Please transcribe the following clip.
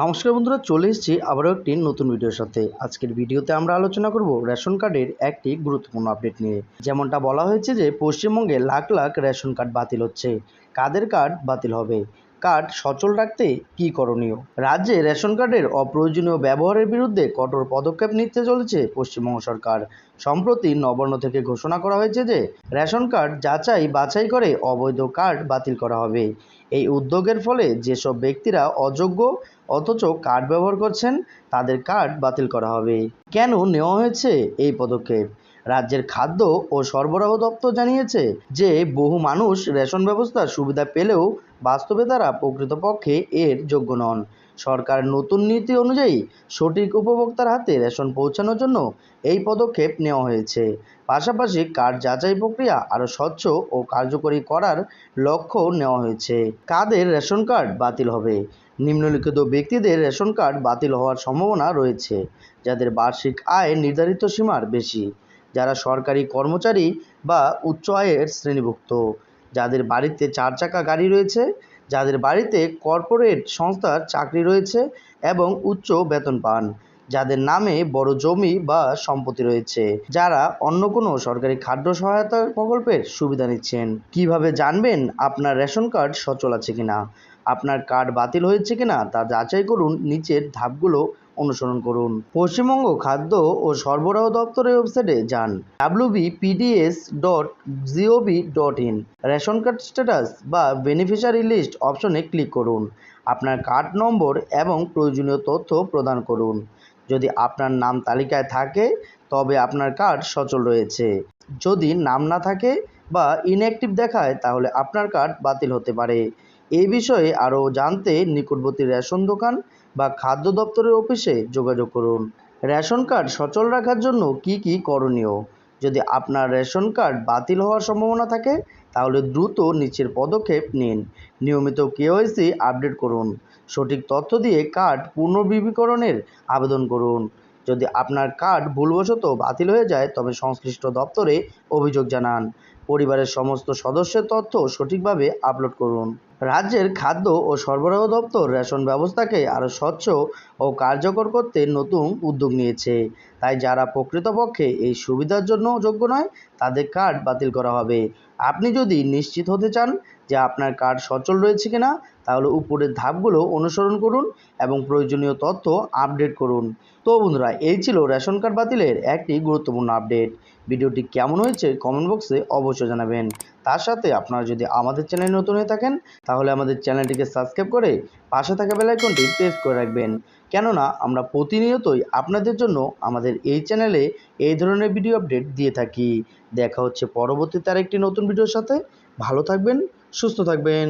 নমস্কার বন্ধুরা, চলে এসেছি আবারও একটি নতুন ভিডিওর সাথে। আজকের ভিডিওতে আমরা আলোচনা করব রেশন কার্ডের একটি গুরুত্বপূর্ণ আপডেট নিয়ে। যেমনটা বলা হয়েছে যে, পশ্চিমবঙ্গে লাখ লাখ রেশন কার্ড বাতিল হচ্ছে। কাদের কার্ড বাতিল হবে? কার্ড সচল রাখতে কী করণীয়? রাজ্যে রেশন কার্ডের অপ্রয়োজনীয় ব্যবহারের বিরুদ্ধে কঠোর পদক্ষেপ নিতে চলেছে পশ্চিমবঙ্গ সরকার। সম্প্রতি নবান্ন থেকে ঘোষণা করা হয়েছে যে, রেশন কার্ড যাচাই বাছাই করে অবৈধ কার্ড বাতিল করা হবে। এই উদ্যোগের ফলে যেসব ব্যক্তিরা অযোগ্য অথচ কার্ড ব্যবহার করছেন তাদের কার্ড বাতিল করা হবে। কেন নেওয়া হয়েছে এই পদক্ষেপ? রাজ্যের খাদ্য ও সরবরাহ দপ্তর জানিয়েছে যে বহু মানুষ রেশন ব্যবস্থার সুবিধা পেলেও বাস্তবে তারা প্রকৃতপক্ষে এর যোগ্য নন। সরকার নতুন নীতি অনুযায়ী সঠিক উপভোক্তার হাতে রেশন পৌঁছানোর জন্য এই পদক্ষেপ নেওয়া হয়েছে। পাশাপাশি কার্ড যাচাই প্রক্রিয়া আরও স্বচ্ছ ও কার্যকরী করার লক্ষ্য নেওয়া হয়েছে। কাদের রেশন কার্ড বাতিল হবে? নিম্নলিখিত ব্যক্তিদের রেশন কার্ড বাতিল হওয়ার সম্ভাবনা রয়েছে, যাদের বার্ষিক আয় নির্ধারিত সীমার বেশি। যারা সরকারি কর্মচারী বা উচ্চ আয়ের শ্রেণীভুক্ত, যাদের বাড়িতে চার চাকা গাড়ি রয়েছে, যাদের বাড়িতে কর্পোরেট সংস্থার চাকরি রয়েছে এবং উচ্চ বেতন পান, যাদের নামে বড় জমি বা সম্পত্তি রয়েছে, যারা অন্য কোনো সরকারি খাদ্য সহায়তা প্রকল্পের সুবিধা নিচ্ছেন। কীভাবে জানবেন আপনার রেশন কার্ড সচল আছে কিনা? আপনার কার্ড বাতিল হয়েছে কিনা তা যাচাই করুন, নিচের ধাপগুলো অনুসরণ করুন। পশ্চিমবঙ্গ খাদ্য ও সরবরাহ দপ্তরের ওয়েবসাইটে যান। WBPDS dot gov dot in ration card status বা বেনিফিশিয়ারি লিস্ট অপশনে ক্লিক করুন। আপনার কার্ড নম্বর এবং প্রয়োজনীয় তথ্য প্রদান করুন। যদি আপনার নাম তালিকায় থাকে, তবে আপনার কার্ড সচল রয়েছে। যদি নাম না থাকে বা ইনঅ্যাক্টিভ দেখায়, তাহলে আপনার কার্ড বাতিল হতে পারে। এই বিষয়ে আরও জানতে নিকটবর্তী রেশন দোকান বা খাদ্য দপ্তরের অফিসে যোগাযোগ করুন। রেশন কার্ড সচল রাখার জন্য কি কি করণীয়? যদি আপনার রেশন কার্ড বাতিল হওয়ার সম্ভাবনা থাকে, তাহলে দ্রুত নিচের পদক্ষেপ নিন। নিয়মিত কেওয়াইসি আপডেট করুন। সঠিক তথ্য দিয়ে কার্ড পুনর্বীকরণের আবেদন করুন। যদি আপনার কার্ড ভুলবশত বাতিল হয়ে যায়, তবে সংশ্লিষ্ট দপ্তরে অভিযোগ জানান। পরিবারের সমস্ত সদস্যের তথ্য সঠিকভাবে আপলোড করুন। রাজ্যের খাদ্য ও সরবরাহ দপ্তর রেশন ব্যবস্থাকে আরও স্বচ্ছ ও কার্যকর করতে নতুন উদ্যোগ নিয়েছে। তাই যারা প্রকৃতপক্ষে এই সুবিধার জন্য যোগ্য নয়, তাদের কার্ড বাতিল করা হবে। আপনি যদি নিশ্চিত হতে চান যে আপনার কার্ড সচল রয়েছে কিনা, তাহলে উপরের ধাপগুলো অনুসরণ করুন এবং প্রয়োজনীয় তথ্য আপডেট করুন। তো বন্ধুরা, এই ছিল রেশন কার্ড বাতিলের একটি গুরুত্বপূর্ণ আপডেট। ভিডিওটি কেমন হয়েছে কমেন্ট বক্সে অবশ্যই জানাবেন। তার সাথে আপনারা যদি আমাদের চ্যানেল নতুন হয়ে থাকেন, তাহলে আমাদের চ্যানেলটিকে সাবস্ক্রাইব করে পাশে থাকা বেলাইকনটি প্রেস করে রাখবেন। কেননা, আমরা প্রতিনিয়তই আপনাদের জন্য আমাদের এই চ্যানেলে এই ধরনের ভিডিও আপডেট দিয়ে থাকি। দেখা হচ্ছে পরবর্তীতে আরেকটি নতুন ভিডিওর সাথে। ভালো থাকবেন, সুস্থ থাকবেন।